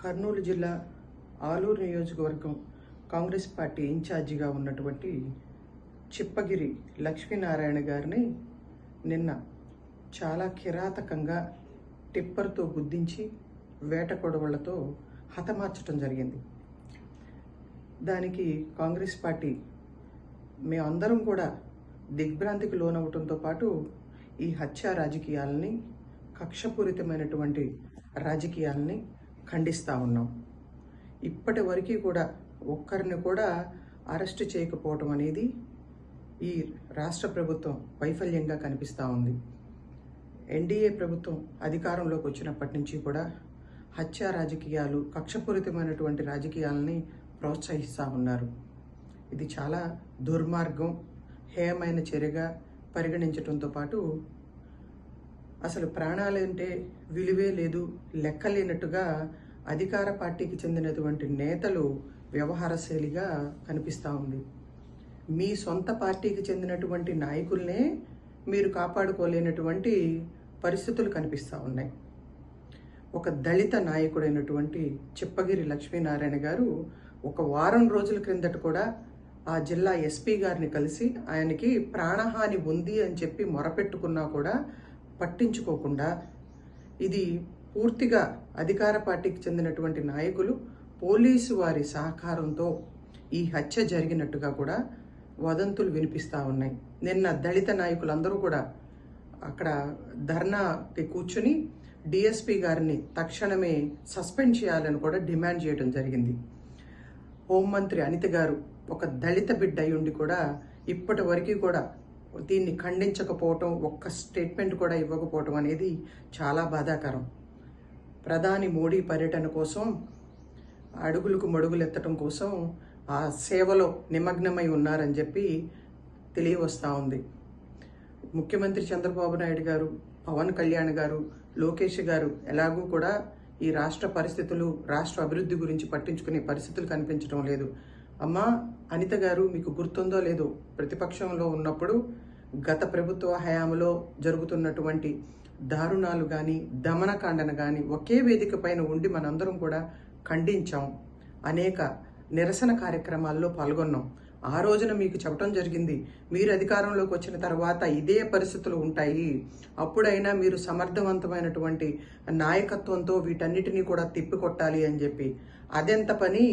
కర్నూలు జిల్లా ఆలూరు నియోజకవర్గం కాంగ్రెస్ పార్టీ ఇన్ఛార్జిగా ఉన్నటువంటి చిప్పగిరి లక్ష్మీనారాయణ గారిని నిన్న చాలా కిరాతకంగా టిప్పర్తో గుద్దించి వేట కొడవళ్ళతో హతమార్చడం జరిగింది. దానికి కాంగ్రెస్ పార్టీ మేమందరం కూడా దిగ్భ్రాంతికి లోనవటంతో పాటు ఈ హత్య రాజకీయాలని కక్షపూరితమైనటువంటి రాజకీయాలని ఖండిస్తూ ఉన్నాం. ఇప్పటి వరకు కూడా ఒక్కరిని కూడా అరెస్ట్ చేయకపోవటం అనేది ఈ రాష్ట్ర ప్రభుత్వం వైఫల్యంగా కనిపిస్తూ ఉంది. ఎన్డీఏ ప్రభుత్వం అధికారంలోకి వచ్చినప్పటి నుంచి కూడా హత్య రాజకీయాలు కక్షపూరితమైనటువంటి రాజకీయాలని ప్రోత్సహిస్తూ ఉన్నారు. ఇది చాలా దుర్మార్గం హేయమైన చర్యగా పరిగణించడంతో పాటు అసలు ప్రాణాలంటే విలువే లేదు లెక్కలేనట్టుగా అధికార పార్టీకి చెందినటువంటి నేతలు వ్యవహార శైలిగా కనిపిస్తూ ఉంది. మీ సొంత పార్టీకి చెందినటువంటి నాయకుల్నే మీరు కాపాడుకోలేనటువంటి పరిస్థితులు కనిపిస్తూ ఉన్నాయి. ఒక దళిత నాయకుడైనటువంటి చిప్పగిరి లక్ష్మీనారాయణ గారు ఒక వారం రోజుల క్రిందట కూడా ఆ జిల్లా ఎస్పీ గారిని కలిసి ఆయనకి ప్రాణహాని ఉంది అని చెప్పి మొరపెట్టుకున్నా కూడా పట్టించుకోకుండా ఇది పూర్తిగా అధికార పార్టీకి చెందినటువంటి నాయకులు పోలీసు వారి సహకారంతో ఈ హత్య జరిగినట్టుగా కూడా వదంతులు వినిపిస్తూ ఉన్నాయి. నిన్న దళిత నాయకులందరూ కూడా అక్కడ ధర్నాకి కూర్చుని డిఎస్పి గారిని తక్షణమే సస్పెండ్ చేయాలని కూడా డిమాండ్ చేయడం జరిగింది. హోంమంత్రి అనిత గారు ఒక దళిత బిడ్డ అయ్యుండి కూడా ఇప్పటి వరకు కూడా దీన్ని ఖండించకపోవటం ఒక్క స్టేట్మెంట్ కూడా ఇవ్వకపోవటం అనేది చాలా బాధాకరం. ప్రధాని మోడీ పర్యటన కోసం అడుగులకు మడుగులు ఎత్తడం కోసం ఆ సేవలో నిమగ్నమై ఉన్నారని చెప్పి తెలియవస్తూ ఉంది. ముఖ్యమంత్రి చంద్రబాబు నాయుడు గారు పవన్ కళ్యాణ్ గారు లోకేష్ గారు ఎలాగూ కూడా ఈ రాష్ట్ర పరిస్థితులు రాష్ట్ర అభివృద్ధి గురించి పట్టించుకునే పరిస్థితులు కనిపించడం లేదు. అమ్మా అనిత గారు మీకు గుర్తుందో లేదో ప్రతిపక్షంలో ఉన్నప్పుడు గత ప్రభుత్వ హయాంలో జరుగుతున్నటువంటి దారుణాలు కానీ దమనకాండన కానీ ఒకే వేదిక పైన ఉండి మనందరం కూడా ఖండించాం. అనేక నిరసన కార్యక్రమాల్లో పాల్గొన్నాం. ఆ రోజున మీకు చెప్పడం జరిగింది మీరు అధికారంలోకి వచ్చిన తర్వాత ఇదే పరిస్థితులు ఉంటాయి. అప్పుడైనా మీరు సమర్థవంతమైనటువంటి నాయకత్వంతో వీటన్నిటినీ కూడా తిప్పికొట్టాలి అని చెప్పి. అదెంత పని?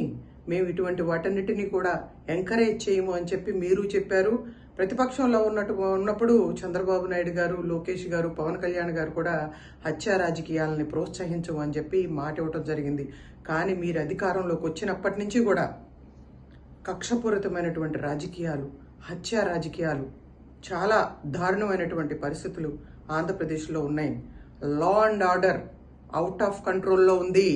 మేము ఇటువంటి వాటన్నిటినీ కూడా ఎంకరేజ్ చేయము అని చెప్పి మీరు చెప్పారు. ప్రతిపక్షంలో ఉన్నట్టు ఉన్నప్పుడు చంద్రబాబు నాయుడు గారు లోకేష్ గారు పవన్ కళ్యాణ్ గారు కూడా హత్య రాజకీయాలని ప్రోత్సహించము అని చెప్పి మాట ఇవ్వటం జరిగింది. కానీ మీరు అధికారంలోకి వచ్చినప్పటి నుంచి కూడా కక్షపూరితమైనటువంటి రాజకీయాలు హత్య రాజకీయాలు చాలా దారుణమైనటువంటి పరిస్థితులు ఆంధ్రప్రదేశ్లో ఉన్నాయి. Law and order out of కంట్రోల్లో ఉంది.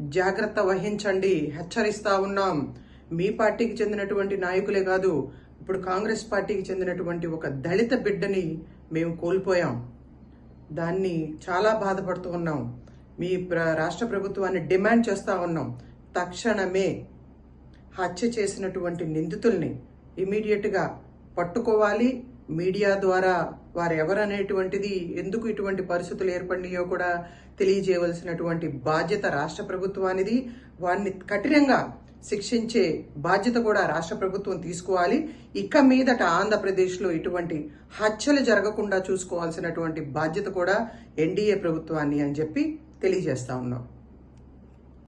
జాగ్రత్త వహించండి. హెచ్చరిస్తా ఉన్నాం. మీ పార్టీకి చెందినటువంటి నాయకులే కాదు ఇప్పుడు కాంగ్రెస్ పార్టీకి చెందినటువంటి ఒక దళిత బిడ్డని మేము కోల్పోయాం. దాన్ని చాలా బాధపడుతూ ఉన్నాం. మీ ప్ర- రాష్ట్ర ప్రభుత్వాన్ని డిమాండ్ చేస్తూ ఉన్నాం. తక్షణమే హత్య చేసినటువంటి నిందితుల్ని ఇమీడియట్గా పట్టుకోవాలి. మీడియా ద్వారా వారు ఎవరనేటువంటిది ఎందుకు ఇటువంటి పరిస్థితులు ఏర్పడినాయో కూడా తెలియజేయవలసినటువంటి బాధ్యత రాష్ట్ర ప్రభుత్వానిది. వారిని కఠినంగా శిక్షించే బాధ్యత కూడా రాష్ట్ర ప్రభుత్వం తీసుకోవాలి. ఇక మీదట ఆంధ్రప్రదేశ్లో ఇటువంటి హత్యలు జరగకుండా చూసుకోవాల్సినటువంటి బాధ్యత కూడా ఎన్డీఏ ప్రభుత్వాన్ని అని చెప్పి తెలియజేస్తా ఉన్నాం.